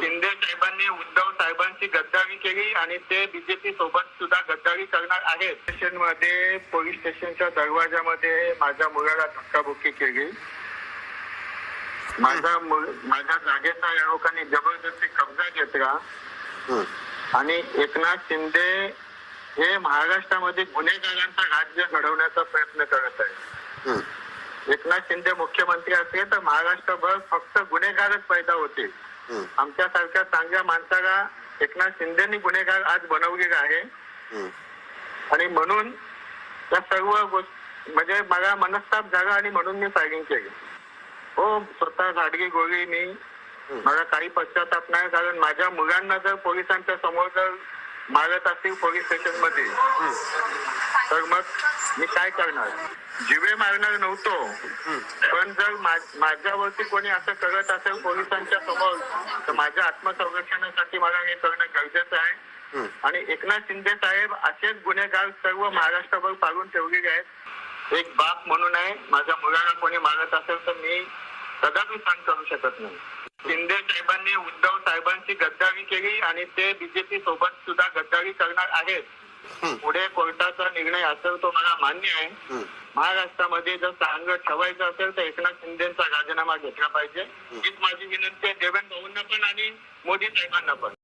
शिंदे साहेबांनी उद्धव साहेबांची गद्दारी केली आणि ते बीजेपी सोबत सुद्धा गद्दारी करणार आहेत स्टेशनमध्ये पोलीस स्टेशनच्या दरवाजामध्ये माझ्या मुलाला धक्काबुक्की केली माझा मु- माझ्या जागेचा या लोकांनी जबरदस्ती कब्जा घेतला. आणि एकनाथ शिंदे हे महाराष्ट्रामध्ये गुन्हेगारांचं राज्य घडवण्याचा प्रयत्न करत आहे. एकनाथ शिंदे मुख्यमंत्री असले तर महाराष्ट्रभर फक्त गुन्हेगारच पैदा होते हं. आमच्यासारख्या चांगल्या माणसाला एकनाथ शिंदेनी गुन्हेगार आज बनवलेला आहे. आणि म्हणून त्या सर्व गोष्ट म्हणजे मला मनस्ताप झाला आणि म्हणून मी फायरिंग केली. हो स्वतः झाडगी गोळी मी. मला काही पश्चाताप नाही कारण माझ्या मुलांना जर पोलिसांच्या समोर जर असतील पोलीस स्टेशनमध्ये. तर मग मी काय करणार? जिवे मारणार नव्हतो. पण जर माझ्यावरती कोणी असं करत असेल पोलिसांच्या समोर तर माझ्या आत्मसंरक्षणासाठी मला हे करणं गरजेचं आहे. आणि एकनाथ शिंदे साहेब असेच गुन्हेगार सर्व महाराष्ट्रभर पाडून ठेवलेले आहेत. एक बाप म्हणून आहे. माझ्या मुलाला कोणी मारत असेल तर मी कदापि सहन करू शकत नाही. शिंदे साहेबांनी उद्धव साहेबांची गद्दारी केली आणि ते बीजेपी सोबत सुद्धा गद्दारी करणार आहेत. पुढे कोर्टाचा निर्णय असेल तो मला मान्य आहे. महाराष्ट्रामध्ये जर चांगलं ठेवायचं असेल तर एकनाथ शिंदेचा राजीनामा घेतला पाहिजे. हीच माझी विनंती आहे. देवेंद्र भाऊंना पण आणि मोदी साहेबांना पण.